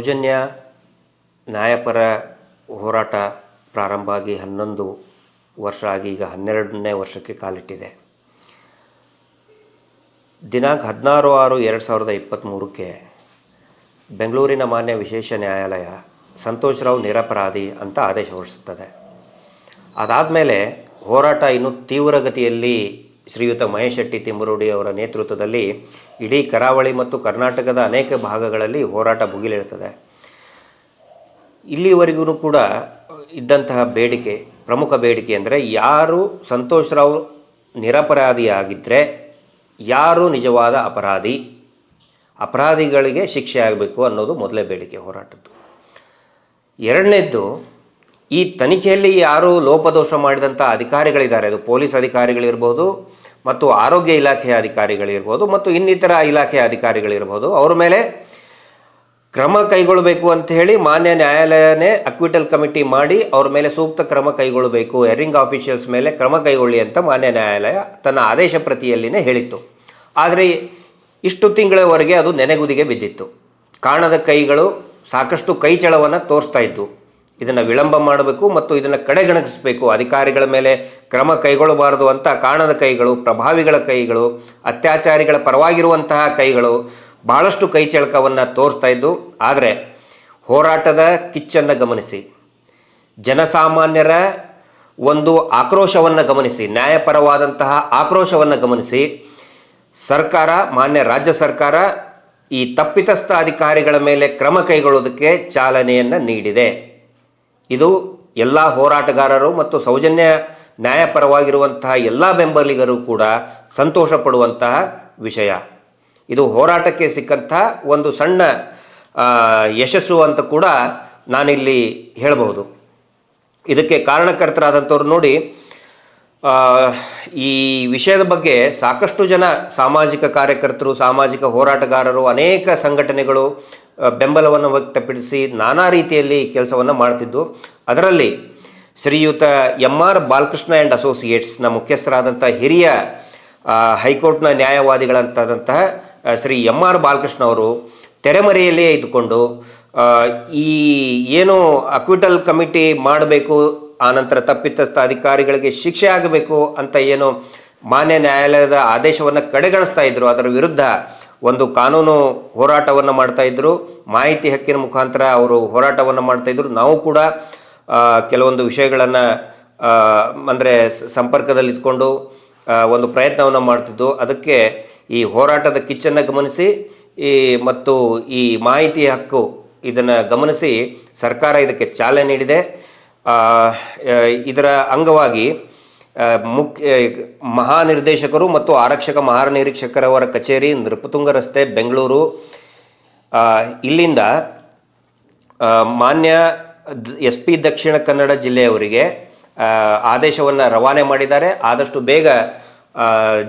ಸೌಜನ್ಯ ನ್ಯಾಯಪರ ಹೋರಾಟ ಪ್ರಾರಂಭ ಆಗಿ ಹನ್ನೊಂದು ವರ್ಷ ಆಗಿ ಈಗ ಹನ್ನೆರಡನೇ ವರ್ಷಕ್ಕೆ ಕಾಲಿಟ್ಟಿದೆ. ದಿನಾಂಕ ಹದಿನಾರು ಆರು ಎರಡು ಸಾವಿರದ ಇಪ್ಪತ್ತ್ಮೂರಕ್ಕೆ ಬೆಂಗಳೂರಿನ ಮಾನ್ಯ ವಿಶೇಷ ನ್ಯಾಯಾಲಯ ಸಂತೋಷ್ ರಾವ್ ನಿರಪರಾಧಿ ಅಂತ ಆದೇಶ ಹೊರಡಿಸುತ್ತದೆ. ಅದಾದಮೇಲೆ ಹೋರಾಟ ಇನ್ನು ತೀವ್ರಗತಿಯಲ್ಲಿ ಶ್ರೀಯುತ ಮಹೇಶ್ ಶೆಟ್ಟಿ ತಿಮ್ಮರೂಡಿ ಅವರ ನೇತೃತ್ವದಲ್ಲಿ ಇಡೀ ಕರಾವಳಿ ಮತ್ತು ಕರ್ನಾಟಕದ ಅನೇಕ ಭಾಗಗಳಲ್ಲಿ ಹೋರಾಟ ಭುಗಿಲಿರುತ್ತದೆ. ಇಲ್ಲಿವರೆಗೂ ಕೂಡ ಇದ್ದಂತಹ ಬೇಡಿಕೆ, ಪ್ರಮುಖ ಬೇಡಿಕೆ ಅಂದರೆ ಯಾರು ಸಂತೋಷ್ ರಾವ್ ನಿರಪರಾಧಿಯಾಗಿದ್ದರೆ ಯಾರು ನಿಜವಾದ ಅಪರಾಧಿ, ಅಪರಾಧಿಗಳಿಗೆ ಶಿಕ್ಷೆ ಆಗಬೇಕು ಅನ್ನೋದು ಮೊದಲೇ ಬೇಡಿಕೆ ಹೋರಾಟದ್ದು. ಎರಡನೇದ್ದು, ಈ ತನಿಖೆಯಲ್ಲಿ ಯಾರು ಲೋಪದೋಷ ಮಾಡಿದಂಥ ಅಧಿಕಾರಿಗಳಿದ್ದಾರೆ. ಅದು ಪೊಲೀಸ್ ಅಧಿಕಾರಿಗಳಿರ್ಬೋದು ಮತ್ತು ಆರೋಗ್ಯ ಇಲಾಖೆಯ ಅಧಿಕಾರಿಗಳಿರ್ಬೋದು ಮತ್ತು ಇನ್ನಿತರ ಇಲಾಖೆಯ ಅಧಿಕಾರಿಗಳಿರ್ಬೋದು, ಅವ್ರ ಮೇಲೆ ಕ್ರಮ ಕೈಗೊಳ್ಳಬೇಕು ಅಂತ ಹೇಳಿ ಮಾನ್ಯ ನ್ಯಾಯಾಲಯನೇ ಅಕ್ವಿಟಲ್ ಕಮಿಟಿ ಮಾಡಿ ಅವ್ರ ಮೇಲೆ ಸೂಕ್ತ ಕ್ರಮ ಕೈಗೊಳ್ಳಬೇಕು ಎರಿಂಗ್ ಆಫೀಷಿಯಲ್ಸ್ ಮೇಲೆ ಕ್ರಮ ಕೈಗೊಳ್ಳಿ ಅಂತ ಮಾನ್ಯ ನ್ಯಾಯಾಲಯ ತನ್ನ ಆದೇಶ ಪ್ರತಿಯಲ್ಲಿನೇ ಹೇಳಿತ್ತು. ಆದರೆ ಇಷ್ಟು ತಿಂಗಳವರೆಗೆ ಅದು ನೆನೆಗುದಿಗೆ ಬಿದ್ದಿತ್ತು. ಕಾಣದ ಕೈಗಳು ಸಾಕಷ್ಟು ಕೈಚಳವನ್ನು ತೋರಿಸ್ತಾ ಇದ್ದು. ಇದನ್ನು ವಿಳಂಬ ಮಾಡಬೇಕು ಮತ್ತು ಇದನ್ನು ಕಡೆಗಣಿಸಬೇಕು. ಅಧಿಕಾರಿಗಳ ಮೇಲೆ ಕ್ರಮ ಕೈಗೊಳ್ಳಬಾರದು ಅಂತ ಕಾಣದ ಕೈಗಳು, ಪ್ರಭಾವಿಗಳ ಕೈಗಳು, ಅತ್ಯಾಚಾರಿಗಳ ಪರವಾಗಿರುವಂತಹ ಕೈಗಳು ಬಹಳಷ್ಟು ಕೈಚಳಕವನ್ನು ತೋರಿಸ್ತಾ ಇದ್ದು, ಆದರೆ ಹೋರಾಟದ ಕಿಚ್ಚನ್ನು ಗಮನಿಸಿ. ಜನಸಾಮಾನ್ಯರ ಒಂದು ಆಕ್ರೋಶವನ್ನು ಗಮನಿಸಿ, ನ್ಯಾಯಪರವಾದಂತಹ ಆಕ್ರೋಶವನ್ನು ಗಮನಿಸಿ. ಸರ್ಕಾರ, ಮಾನ್ಯ ರಾಜ್ಯ ಸರ್ಕಾರ ಈ ತಪ್ಪಿತಸ್ಥ ಅಧಿಕಾರಿಗಳ ಮೇಲೆ ಕ್ರಮ ಕೈಗೊಳ್ಳೋದಕ್ಕೆ ಚಾಲನೆಯನ್ನು ನೀಡಿದೆ. ಇದು ಎಲ್ಲ ಹೋರಾಟಗಾರರು ಮತ್ತು ಸೌಜನ್ಯ ನ್ಯಾಯಪರವಾಗಿರುವಂತಹ ಎಲ್ಲ ಬೆಂಬಲಿಗರು ಕೂಡ ಸಂತೋಷ ಪಡುವಂತಹ ವಿಷಯ. ಇದು ಹೋರಾಟಕ್ಕೆ ಸಿಕ್ಕಂತಹ ಒಂದು ಸಣ್ಣ ಯಶಸ್ಸು ಅಂತ ಕೂಡ ನಾನಿಲ್ಲಿ ಹೇಳಬಹುದು. ಇದಕ್ಕೆ ಕಾರಣಕರ್ತರಾದಂಥವ್ರು ನೋಡಿ ಈ ವಿಷಯದ ಬಗ್ಗೆ ಸಾಕಷ್ಟು ಜನ ಸಾಮಾಜಿಕ ಕಾರ್ಯಕರ್ತರು, ಸಾಮಾಜಿಕ ಹೋರಾಟಗಾರರು, ಅನೇಕ ಸಂಘಟನೆಗಳು ಬೆಂಬಲವನ್ನು ವ್ಯಕ್ತಪಡಿಸಿ ನಾನಾ ರೀತಿಯಲ್ಲಿ ಕೆಲಸವನ್ನು ಮಾಡ್ತಿದ್ದು. ಅದರಲ್ಲಿ ಶ್ರೀಯುತ ಎಂ ಆರ್ ಬಾಲಕೃಷ್ಣ ಆ್ಯಂಡ್ ಅಸೋಸಿಯೇಟ್ಸ್ನ ಮುಖ್ಯಸ್ಥರಾದಂಥ ಹಿರಿಯ ಹೈಕೋರ್ಟ್ನ ನ್ಯಾಯವಾದಿಗಳಂತಾದಂತಹ ಶ್ರೀ ಎಂ ಆರ್ ಬಾಲಕೃಷ್ಣ ಅವರು ತೆರೆಮರೆಯಲ್ಲೇ ಇದ್ದುಕೊಂಡು ಈ ಏನು ಅಕ್ವಿಟಲ್ ಕಮಿಟಿ ಮಾಡಬೇಕು ಆನಂತರ ತಪ್ಪಿತಸ್ಥ ಅಧಿಕಾರಿಗಳಿಗೆ ಶಿಕ್ಷೆ ಆಗಬೇಕು ಅಂತ ಏನು ಮಾನ್ಯ ನ್ಯಾಯಾಲಯದ ಆದೇಶವನ್ನು ಕಡೆಗಣಿಸ್ತಾ ಇದ್ದರು ಅದರ ವಿರುದ್ಧ ಒಂದು ಕಾನೂನು ಹೋರಾಟವನ್ನು ಮಾಡ್ತಾ ಇದ್ರು. ಮಾಹಿತಿ ಹಕ್ಕಿನ ಮುಖಾಂತರ ಅವರು ಹೋರಾಟವನ್ನು ಮಾಡ್ತಾ ಇದ್ರು. ನಾವು ಕೂಡ ಕೆಲವೊಂದು ವಿಷಯಗಳನ್ನು ಅಂದರೆ ಸಂಪರ್ಕದಲ್ಲಿ ಇದ್ಕೊಂಡು ಒಂದು ಪ್ರಯತ್ನವನ್ನು ಮಾಡ್ತಿದ್ದು. ಅದಕ್ಕೆ ಈ ಹೋರಾಟದ ಕಿಚ್ಚನ್ನು ಗಮನಿಸಿ, ಈ, ಮತ್ತು ಈ ಮಾಹಿತಿ ಹಕ್ಕು ಇದನ್ನು ಗಮನಿಸಿ ಸರ್ಕಾರ ಇದಕ್ಕೆ ಚಾಲನೆ ನೀಡಿದೆ. ಇದರ ಅಂಗವಾಗಿ ಮುಖ್ಯ ಮಹಾನಿರ್ದೇಶಕರು ಮತ್ತು ಆರಕ್ಷಕ ಮಹಾನಿರೀಕ್ಷಕರವರ ಕಚೇರಿ ನೃಪತುಂಗ ರಸ್ತೆ, ಬೆಂಗಳೂರು. ಇಲ್ಲಿಂದ ಮಾನ್ಯ ಎಸ್ ಪಿ ದಕ್ಷಿಣ ಕನ್ನಡ ಜಿಲ್ಲೆಯವರಿಗೆ ಆದೇಶವನ್ನು ರವಾನೆ ಮಾಡಿದ್ದಾರೆ. ಆದಷ್ಟು ಬೇಗ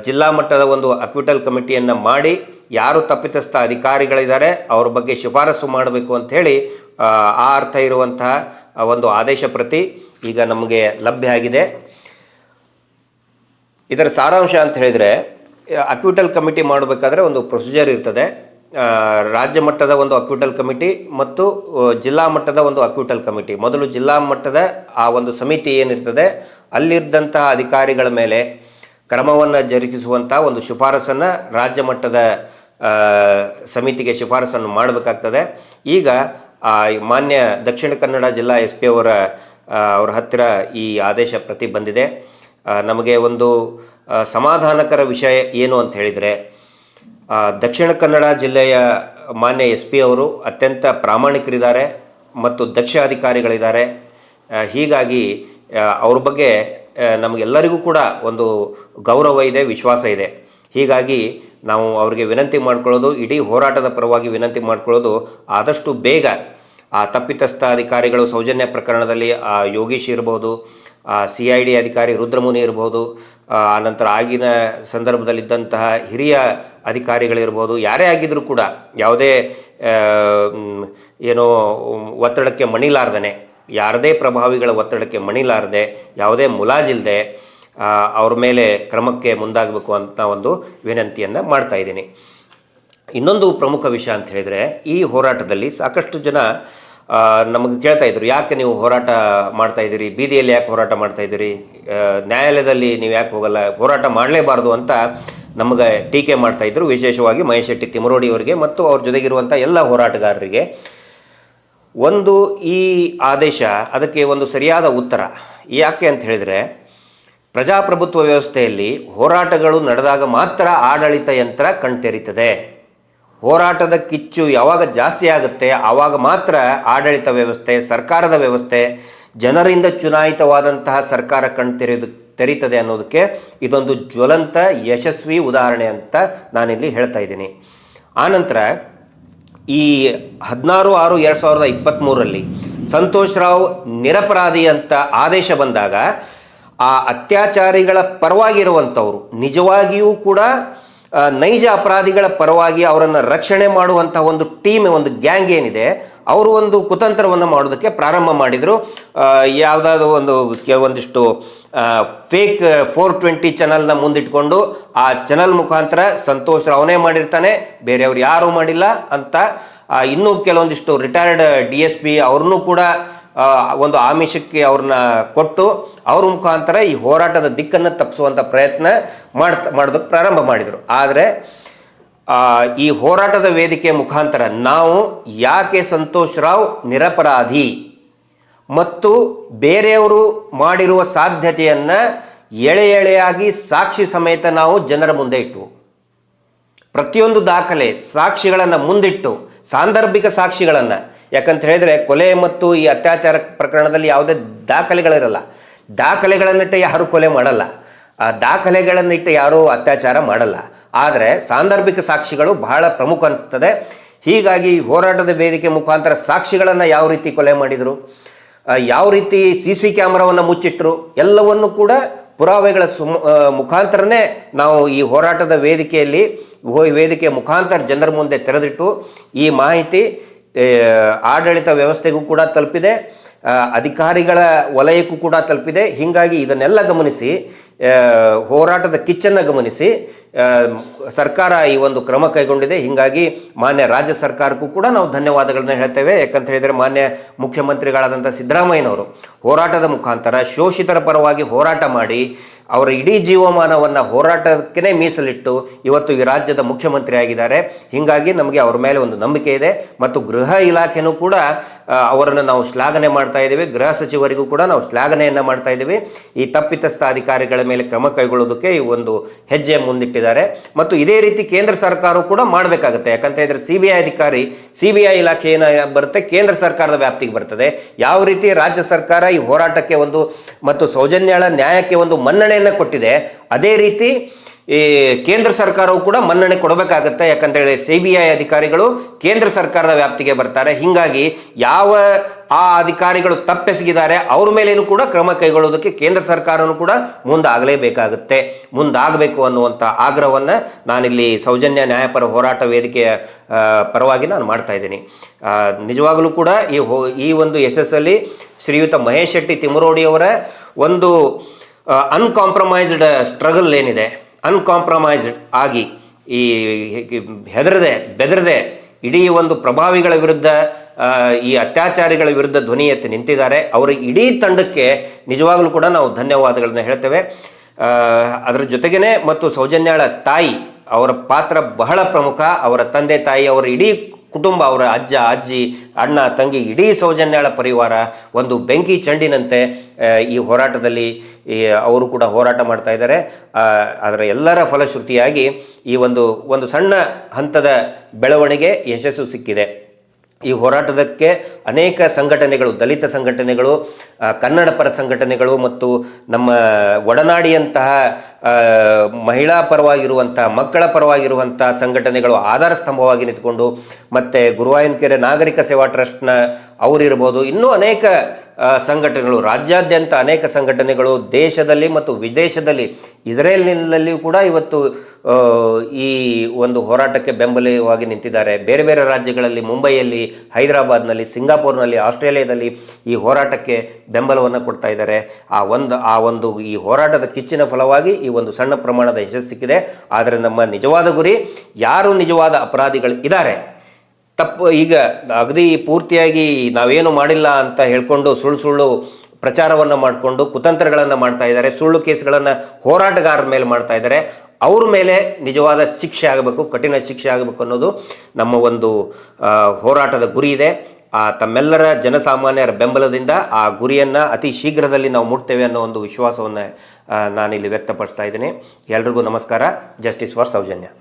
ಜಿಲ್ಲಾ ಮಟ್ಟದ ಒಂದು ಅಕ್ವಿಟಲ್ ಕಮಿಟಿಯನ್ನು ಮಾಡಿ, ಯಾರು ತಪ್ಪಿತಸ್ಥ ಅಧಿಕಾರಿಗಳಿದ್ದಾರೆ, ಅವ್ರ ಬಗ್ಗೆ ಶಿಫಾರಸು ಮಾಡಬೇಕು ಅಂತ ಹೇಳಿ, ಆ ಅರ್ಥ ಇರುವಂತಹ ಒಂದು ಆದೇಶ ಪ್ರತಿ ಈಗ ನಮಗೆ ಲಭ್ಯ ಆಗಿದೆ. ಇದರ ಸಾರಾಂಶ ಅಂತ ಹೇಳಿದರೆ ಅಕ್ವಿಟಲ್ ಕಮಿಟಿ ಮಾಡಬೇಕಾದ್ರೆ ಒಂದು ಪ್ರೊಸೀಜರ್ ಇರ್ತದೆ. ರಾಜ್ಯ ಮಟ್ಟದ ಒಂದು ಅಕ್ವಿಟಲ್ ಕಮಿಟಿ ಮತ್ತು ಜಿಲ್ಲಾ ಮಟ್ಟದ ಒಂದು ಅಕ್ವಿಟಲ್ ಕಮಿಟಿ. ಮೊದಲು ಜಿಲ್ಲಾ ಮಟ್ಟದ ಆ ಒಂದು ಸಮಿತಿ ಏನಿರ್ತದೆ ಅಲ್ಲಿದ್ದಂತಹ ಅಧಿಕಾರಿಗಳ ಮೇಲೆ ಕ್ರಮವನ್ನು ಜರುಗಿಸುವಂಥ ಒಂದು ಶಿಫಾರಸನ್ನು ರಾಜ್ಯ ಮಟ್ಟದ ಸಮಿತಿಗೆ ಶಿಫಾರಸನ್ನು ಮಾಡಬೇಕಾಗ್ತದೆ. ಈಗ ಆ, ಮಾನ್ಯ ದಕ್ಷಿಣ ಕನ್ನಡ ಜಿಲ್ಲಾ ಎಸ್ ಪಿ ಅವರ ಅವರ ಹತ್ತಿರ ಈ ಆದೇಶ ಪ್ರತಿ ಬಂದಿದೆ. ನಮಗೆ ಒಂದು ಸಮಾಧಾನಕರ ವಿಷಯ ಏನು ಅಂತ ಹೇಳಿದರೆ ದಕ್ಷಿಣ ಕನ್ನಡ ಜಿಲ್ಲೆಯ ಮಾನ್ಯ ಎಸ್ ಪಿ ಅವರು ಅತ್ಯಂತ ಪ್ರಾಮಾಣಿಕರಿದ್ದಾರೆ ಮತ್ತು ದಕ್ಷ ಅಧಿಕಾರಿಗಳಿದ್ದಾರೆ ಹೀಗಾಗಿ ಅವ್ರ ಬಗ್ಗೆ ನಮಗೆಲ್ಲರಿಗೂ ಕೂಡ ಒಂದು ಗೌರವ ಇದೆ, ವಿಶ್ವಾಸ ಇದೆ. ಹೀಗಾಗಿ, ನಾವು ಅವರಿಗೆ ವಿನಂತಿ ಮಾಡ್ಕೊಳ್ಳೋದು, ಇಡೀ ಹೋರಾಟದ ಪರವಾಗಿ ವಿನಂತಿ ಮಾಡ್ಕೊಳ್ಳೋದು ಆದಷ್ಟು ಬೇಗ ಆ ತಪ್ಪಿತಸ್ಥ ಅಧಿಕಾರಿಗಳು ಸೌಜನ್ಯ ಪ್ರಕರಣದಲ್ಲಿ ಆ ಯೋಗೀಶ್ ಇರ್ಬೋದು ಸಿ ಐ ಡಿ ಅಧಿಕಾರಿ ರುದ್ರಮುನಿ ಇರ್ಬೋದು ಆನಂತರ ಆಗಿನ ಸಂದರ್ಭದಲ್ಲಿದ್ದಂತಹ ಹಿರಿಯ ಅಧಿಕಾರಿಗಳಿರ್ಬೋದು, ಯಾರೇ ಆಗಿದ್ದರೂ ಕೂಡ ಯಾವುದೇ ಏನೋ ಒತ್ತಡಕ್ಕೆ ಮಣಿಲಾರ್ದನೆ, ಯಾರದೇ ಪ್ರಭಾವಿಗಳ ಒತ್ತಡಕ್ಕೆ ಮಣಿಲಾರದೆ, ಯಾವುದೇ ಮುಲಾಜಿಲ್ಲದೆ ಅವ್ರ ಮೇಲೆ ಕ್ರಮಕ್ಕೆ ಮುಂದಾಗಬೇಕು ಅಂತ ಒಂದು ವಿನಂತಿಯನ್ನು ಮಾಡ್ತಾ ಇದ್ದೀನಿ. ಇನ್ನೊಂದು ಪ್ರಮುಖ ವಿಷಯ ಅಂತ ಹೇಳಿದರೆ, ಈ ಹೋರಾಟದಲ್ಲಿ ಸಾಕಷ್ಟು ಜನ ನಮಗೆ ಕೇಳ್ತಾ ಇದ್ರು, ಯಾಕೆ ನೀವು ಹೋರಾಟ ಮಾಡ್ತಾ ಇದ್ದೀರಿ? ಬೀದಿಯಲ್ಲಿ ಯಾಕೆ ಹೋರಾಟ ಮಾಡ್ತಾ ಇದ್ದೀರಿ? ನ್ಯಾಯಾಲಯದಲ್ಲಿ ನೀವು ಯಾಕೆ ಹೋಗಲ್ಲ, ಹೋರಾಟ ಮಾಡಲೇಬಾರ್ದು ಅಂತ ನಮಗೆ ಟೀಕೆ ಮಾಡ್ತಾ ಇದ್ರು, ವಿಶೇಷವಾಗಿ ಮಹೇಶ್ ಶೆಟ್ಟಿ ತಿಮರೋಡಿ ಅವರಿಗೆ ಮತ್ತು ಅವ್ರ ಜೊತೆಗಿರುವಂಥ ಎಲ್ಲ ಹೋರಾಟಗಾರರಿಗೆ. ಒಂದು ಈ ಆದೇಶ ಅದಕ್ಕೆ ಒಂದು ಸರಿಯಾದ ಉತ್ತರ. ಯಾಕೆ ಅಂತ ಹೇಳಿದರೆ, ಪ್ರಜಾಪ್ರಭುತ್ವ ವ್ಯವಸ್ಥೆಯಲ್ಲಿ ಹೋರಾಟಗಳು ನಡೆದಾಗ ಮಾತ್ರ ಆಡಳಿತ ಯಂತ್ರ ಕಣ್ತೆರೀತದೆ. ಹೋರಾಟದ ಕಿಚ್ಚು ಯಾವಾಗ ಜಾಸ್ತಿ ಆಗುತ್ತೆ ಆವಾಗ ಮಾತ್ರ ಆಡಳಿತ ವ್ಯವಸ್ಥೆ, ಸರ್ಕಾರದ ವ್ಯವಸ್ಥೆ, ಜನರಿಂದ ಚುನಾಯಿತವಾದಂತಹ ಸರ್ಕಾರ ಕಣ್ತೆರೆದು ತೆರೀತದೆ ಅನ್ನೋದಕ್ಕೆ ಇದೊಂದು ಜ್ವಲಂತ, ಯಶಸ್ವಿ ಉದಾಹರಣೆ ಅಂತ ನಾನಿಲ್ಲಿ ಹೇಳ್ತಾ ಇದ್ದೀನಿ. ಆನಂತರ ಈ ಹದಿನಾರು ಆರು ಎರಡು ಸಾವಿರದ ಇಪ್ಪತ್ತ್ಮೂರರಲ್ಲಿ ಸಂತೋಷ್ ರಾವ್ ನಿರಪರಾಧಿ ಅಂತ ಆದೇಶ ಬಂದಾಗ, ಆ ಅತ್ಯಾಚಾರಿಗಳ ಪರವಾಗಿರುವಂಥವ್ರು, ನಿಜವಾಗಿಯೂ ಕೂಡ ನೈಜ ಅಪರಾಧಿಗಳ ಪರವಾಗಿ ಅವರನ್ನು ರಕ್ಷಣೆ ಮಾಡುವಂತಹ ಒಂದು ಟೀಮ್, ಒಂದು ಗ್ಯಾಂಗ್ ಏನಿದೆ, ಅವರು ಒಂದು ಕುತಂತ್ರವನ್ನು ಮಾಡೋದಕ್ಕೆ ಪ್ರಾರಂಭ ಮಾಡಿದರು. ಯಾವುದಾದ್ರು ಒಂದು ಕೆಲವೊಂದಿಷ್ಟು ಫೇಕ್ ಫೋರ್ ಟ್ವೆಂಟಿ ಚಾನಲ್ನ ಮುಂದಿಟ್ಕೊಂಡು ಆ ಚಾನಲ್ ಮುಖಾಂತರ ಸಂತೋಷ್ ರಾವ್ನೇ ಮಾಡಿರ್ತಾನೆ, ಬೇರೆಯವ್ರು ಯಾರೂ ಮಾಡಿಲ್ಲ ಅಂತ. ಇನ್ನೂ ಕೆಲವೊಂದಿಷ್ಟು ರಿಟೈರ್ಡ್ ಡಿ ಎಸ್ ಪಿ ಅವ್ರನ್ನೂ ಕೂಡ ಒಂದು ಆಮಿಷಕ್ಕೆ ಅವ್ರನ್ನ ಕೊಟ್ಟು ಅವ್ರ ಮುಖಾಂತರ ಈ ಹೋರಾಟದ ದಿಕ್ಕನ್ನು ತಪ್ಪಿಸುವಂಥ ಪ್ರಯತ್ನ ಮಾಡ್ತಾ ಮಾಡೋದಕ್ಕೆ ಪ್ರಾರಂಭ ಮಾಡಿದರು. ಆದರೆ ಈ ಹೋರಾಟದ ವೇದಿಕೆ ಮುಖಾಂತರ ನಾವು ಯಾಕೆ ಸಂತೋಷ್ ರಾವ್ ನಿರಪರಾಧಿ ಮತ್ತು ಬೇರೆಯವರು ಮಾಡಿರುವ ಸಾಧ್ಯತೆಯನ್ನು ಎಳೆ ಎಳೆಯಾಗಿ ಸಾಕ್ಷಿ ಸಮೇತ ನಾವು ಜನರ ಮುಂದೆ ಇಟ್ಟು ಪ್ರತಿಯೊಂದು ದಾಖಲೆ ಸಾಕ್ಷಿಗಳನ್ನು ಮುಂದಿಟ್ಟು, ಸಾಂದರ್ಭಿಕ ಸಾಕ್ಷಿಗಳನ್ನು ಯಾಕಂತ ಹೇಳಿದರೆ ಕೊಲೆ ಮತ್ತು ಈ ಅತ್ಯಾಚಾರ ಪ್ರಕರಣದಲ್ಲಿ ಯಾವುದೇ ದಾಖಲೆಗಳಿರಲ್ಲ. ದಾಖಲೆಗಳನ್ನಿಟ್ಟು ಯಾರು ಕೊಲೆ ಮಾಡಲ್ಲ. ಆ ದಾಖಲೆಗಳನ್ನಿಟ್ಟು ಯಾರೂ ಅತ್ಯಾಚಾರ ಮಾಡಲ್ಲ. ಆದರೆ ಸಾಂದರ್ಭಿಕ ಸಾಕ್ಷಿಗಳು ಬಹಳ ಪ್ರಮುಖ ಅನಿಸ್ತದೆ. ಹೀಗಾಗಿ ಹೋರಾಟದ ವೇದಿಕೆ ಮುಖಾಂತರ ಸಾಕ್ಷಿಗಳನ್ನು ಯಾವ ರೀತಿ ಕೊಲೆ ಮಾಡಿದರು ಯಾವ ರೀತಿ ಸಿ ಸಿ ಕ್ಯಾಮ್ರಾವನ್ನು ಮುಚ್ಚಿಟ್ಟರು ಎಲ್ಲವನ್ನು ಕೂಡ ಪುರಾವೆಗಳ ಸುಮ ಮುಖಾಂತರನೇ ನಾವು ಈ ಹೋರಾಟದ ವೇದಿಕೆಯಲ್ಲಿ ವೇದಿಕೆ ಮುಖಾಂತರ ಜನರ ಮುಂದೆ ತೆರೆದಿಟ್ಟು ಈ ಮಾಹಿತಿ ಆಡಳಿತ ವ್ಯವಸ್ಥೆಗೂ ಕೂಡ ತಲುಪಿದೆ ಅಧಿಕಾರಿಗಳ ವಲಯಕ್ಕೂ ಕೂಡ ತಲುಪಿದೆ. ಹೀಗಾಗಿ ಇದನ್ನೆಲ್ಲ ಗಮನಿಸಿ ಹೋರಾಟದ ಕಿಚ್ಚನ್ನು ಗಮನಿಸಿ ಸರ್ಕಾರ ಈ ಒಂದು ಕ್ರಮ ಕೈಗೊಂಡಿದೆ. ಹೀಗಾಗಿ ಮಾನ್ಯ ರಾಜ್ಯ ಸರ್ಕಾರಕ್ಕೂ ಕೂಡ ನಾವು ಧನ್ಯವಾದಗಳನ್ನು ಹೇಳ್ತೇವೆ. ಯಾಕಂತ ಹೇಳಿದರೆ ಮಾನ್ಯ ಮುಖ್ಯಮಂತ್ರಿಗಳಾದಂಥ ಸಿದ್ದರಾಮಯ್ಯನವರು ಹೋರಾಟದ ಮುಖಾಂತರ ಶೋಷಿತರ ಪರವಾಗಿ ಹೋರಾಟ ಮಾಡಿ ಅವರ ಇಡೀ ಜೀವಮಾನವನ್ನು ಹೋರಾಟಕ್ಕೆ ಮೀಸಲಿಟ್ಟು ಇವತ್ತು ಈ ರಾಜ್ಯದ ಮುಖ್ಯಮಂತ್ರಿ ಆಗಿದ್ದಾರೆ ಹೀಗಾಗಿ ನಮಗೆ ಅವರ ಮೇಲೆ ಒಂದು ನಂಬಿಕೆ ಇದೆ ಮತ್ತು ಗೃಹ ಇಲಾಖೆನೂ ಕೂಡ ಅವರನ್ನು ನಾವು ಶ್ಲಾಘನೆ ಮಾಡ್ತಾ ಇದ್ದೀವಿ. ಗೃಹ ಸಚಿವರಿಗೂ ಕೂಡ ನಾವು ಶ್ಲಾಘನೆಯನ್ನು ಮಾಡ್ತಾ ಇದ್ದೀವಿ. ಈ ತಪ್ಪಿತಸ್ಥ ಅಧಿಕಾರಿಗಳ ಮೇಲೆ ಕ್ರಮ ಕೈಗೊಳ್ಳೋದಕ್ಕೆ ಈ ಒಂದು ಹೆಜ್ಜೆ ಮುಂದಿಟ್ಟಿದ್ದಾರೆ. ಮತ್ತು ಇದೇ ರೀತಿ ಕೇಂದ್ರ ಸರ್ಕಾರವು ಕೂಡ ಮಾಡಬೇಕಾಗುತ್ತೆ. ಯಾಕಂತ ಹೇಳಿದ್ರೆ ಸಿ ಅಧಿಕಾರಿ, ಸಿ ಬಿ ಐ ಇಲಾಖೆ ಏನ ಬರುತ್ತೆ, ಕೇಂದ್ರ ಸರ್ಕಾರದ ವ್ಯಾಪ್ತಿಗೆ ಬರ್ತದೆ. ಯಾವ ರೀತಿ ರಾಜ್ಯ ಸರ್ಕಾರ ಈ ಹೋರಾಟಕ್ಕೆ ಒಂದು ಮತ್ತು ಸೌಜನ್ಯಾಳ ನ್ಯಾಯಕ್ಕೆ ಒಂದು ಮನ್ನಣೆಯನ್ನು ಕೊಟ್ಟಿದೆ. ಅದೇ ರೀತಿ ಈ ಕೇಂದ್ರ ಸರ್ಕಾರವು ಕೂಡ ಮನ್ನಣೆ ಕೊಡಬೇಕಾಗತ್ತೆ. ಯಾಕಂತೇಳಿ ಸಿ ಬಿ ಐ ಅಧಿಕಾರಿಗಳು ಕೇಂದ್ರ ಸರ್ಕಾರದ ವ್ಯಾಪ್ತಿಗೆ ಬರ್ತಾರೆ. ಹೀಗಾಗಿ ಯಾವ ಆ ಅಧಿಕಾರಿಗಳು ತಪ್ಪೆಸಗಿದ್ದಾರೆ ಅವ್ರ ಮೇಲೇನು ಕೂಡ ಕ್ರಮ ಕೈಗೊಳ್ಳೋದಕ್ಕೆ ಕೇಂದ್ರ ಸರ್ಕಾರನೂ ಕೂಡ ಮುಂದಾಗಲೇಬೇಕಾಗುತ್ತೆ. ಮುಂದಾಗಬೇಕು ಅನ್ನುವಂಥ ಆಗ್ರಹವನ್ನು ನಾನಿಲ್ಲಿ ಸೌಜನ್ಯ ನ್ಯಾಯಪರ ಹೋರಾಟ ವೇದಿಕೆಯ ಪರವಾಗಿ ನಾನು ಮಾಡ್ತಾ ಇದ್ದೀನಿ. ನಿಜವಾಗಲೂ ಕೂಡ ಈ ಈ ಒಂದು ಯಶಸ್ಸಲ್ಲಿ ಶ್ರೀಯುತ ಮಹೇಶ್ ಶೆಟ್ಟಿ ತಿಮರೋಡಿಯವರ ಒಂದು ಅನ್ಕಾಂಪ್ರಮೈಸ್ಡ್ ಸ್ಟ್ರಗಲ್ ಏನಿದೆ? ಅನ್ಕಾಂಪ್ರಮೈಸ್ಡ್ ಆಗಿ ಈ ಹೆದರದೆ, ಬೆದರದೆ ಇಡೀ ಒಂದು ಪ್ರಭಾವಿಗಳ ವಿರುದ್ಧ ಈ ಅತ್ಯಾಚಾರಿಗಳ ವಿರುದ್ಧ ಧ್ವನಿ ಎತ್ತಿ ನಿಂತಿದ್ದಾರೆ. ಅವರ ಇಡೀ ತಂಡಕ್ಕೆ ನಿಜವಾಗಲೂ ಕೂಡ ನಾವು ಧನ್ಯವಾದಗಳನ್ನ ಹೇಳ್ತೇವೆ. ಅದರ ಜೊತೆಗೇನೆ ಮತ್ತು ಸೌಜನ್ಯಾಳ ತಾಯಿ, ಅವರ ಪಾತ್ರ ಬಹಳ ಪ್ರಮುಖ. ಅವರ ತಂದೆ ತಾಯಿ ಅವರ ಇಡೀ ಕುಟುಂಬ, ಅವರ ಅಜ್ಜ, ಅಜ್ಜಿ, ಅಣ್ಣ, ತಂಗಿ, ಇಡೀ ಸೌಜನ್ಯಾಳ ಪರಿವಾರ ಒಂದು ಬೆಂಕಿ ಚೆಂಡಿನಂತೆ ಈ ಹೋರಾಟದಲ್ಲಿ ಅವರು ಕೂಡ ಹೋರಾಟ ಮಾಡ್ತಾ ಇದ್ದಾರೆ. ಅದರ ಎಲ್ಲರ ಫಲಶ್ರುತಿಯಾಗಿ ಈ ಒಂದು ಒಂದು ಸಣ್ಣ ಹಂತದ ಬೆಳವಣಿಗೆ ಯಶಸ್ಸು ಸಿಕ್ಕಿದೆ. ಈ ಹೋರಾಟದಕ್ಕೆ ಅನೇಕ ಸಂಘಟನೆಗಳು, ದಲಿತ ಸಂಘಟನೆಗಳು ಕನ್ನಡ ಪರ ಸಂಘಟನೆಗಳು ಮತ್ತು ನಮ್ಮ ಒಡನಾಡಿಯಂತಹ ಮಹಿಳಾ ಪರವಾಗಿರುವಂಥ, ಮಕ್ಕಳ ಪರವಾಗಿರುವಂಥ ಸಂಘಟನೆಗಳು ಆಧಾರ ಸ್ತಂಭವಾಗಿ ನಿಂತ್ಕೊಂಡು ಮತ್ತು ಗುರುವಾಯನಕೆರೆ ನಾಗರಿಕ ಸೇವಾ ಟ್ರಸ್ಟ್ನ ಅವರಿರ್ಬೋದು ಇನ್ನೂ ಅನೇಕ ಸಂಘಟನೆಗಳು, ರಾಜ್ಯಾದ್ಯಂತ ಅನೇಕ ಸಂಘಟನೆಗಳು ದೇಶದಲ್ಲಿ ಮತ್ತು ವಿದೇಶದಲ್ಲಿ, ಇಸ್ರೇಲ್ನಲ್ಲಿಯೂ ಕೂಡ ಇವತ್ತು ಈ ಒಂದು ಹೋರಾಟಕ್ಕೆ ಬೆಂಬಲವಾಗಿ ನಿಂತಿದ್ದಾರೆ. ಬೇರೆ ಬೇರೆ ರಾಜ್ಯಗಳಲ್ಲಿ, ಮುಂಬೈಯಲ್ಲಿ, ಹೈದರಾಬಾದ್ನಲ್ಲಿ, ಸಿಂಗಾಪುರ್ನಲ್ಲಿ, ಆಸ್ಟ್ರೇಲಿಯಾದಲ್ಲಿ ಈ ಹೋರಾಟಕ್ಕೆ ಬೆಂಬಲವನ್ನು ಕೊಡ್ತಾ ಇದ್ದಾರೆ. ಆ ಒಂದು ಆ ಒಂದು ಈ ಹೋರಾಟದ ಕಿಚ್ಚಿನ ಫಲವಾಗಿ ಈ ಒಂದು ಸಣ್ಣ ಪ್ರಮಾಣದ ಯಶಸ್ಸು ಸಿಕ್ಕಿದೆ. ಆದರೆ ನಮ್ಮ ನಿಜವಾದ ಗುರಿ, ಯಾರು ನಿಜವಾದ ಅಪರಾಧಿಗಳು ಇದ್ದಾರೆ? ತಪ್ಪು, ಈಗ ಅಗದಿ ಪೂರ್ತಿಯಾಗಿ ನಾವೇನು ಮಾಡಿಲ್ಲ ಅಂತ ಹೇಳ್ಕೊಂಡು ಸುಳ್ಳು ಸುಳ್ಳು ಪ್ರಚಾರವನ್ನು ಮಾಡಿಕೊಂಡು ಕುತಂತ್ರಗಳನ್ನು ಮಾಡ್ತಾ ಇದ್ದಾರೆ. ಸುಳ್ಳು ಕೇಸ್ಗಳನ್ನು ಹೋರಾಟಗಾರರ ಮೇಲೆ ಮಾಡ್ತಾ ಇದ್ದಾರೆ. ಅವ್ರ ಮೇಲೆ ನಿಜವಾದ ಶಿಕ್ಷೆ ಆಗಬೇಕು, ಕಠಿಣ ಶಿಕ್ಷೆ ಆಗಬೇಕು ಅನ್ನೋದು ನಮ್ಮ ಒಂದು ಹೋರಾಟದ ಗುರಿ ಇದೆ. ಆ, ತಮ್ಮೆಲ್ಲರ ಜನಸಾಮಾನ್ಯರ ಬೆಂಬಲದಿಂದ ಆ ಗುರಿಯನ್ನು ಅತಿ ಶೀಘ್ರದಲ್ಲಿ ನಾವು ಮುಟ್ತೇವೆ ಅನ್ನೋ ಒಂದು ವಿಶ್ವಾಸವನ್ನು ನಾನಿಲ್ಲಿ ವ್ಯಕ್ತಪಡಿಸ್ತಾ ಇದ್ದೀನಿ. ಎಲ್ರಿಗೂ ನಮಸ್ಕಾರ. Justice for Soujanya.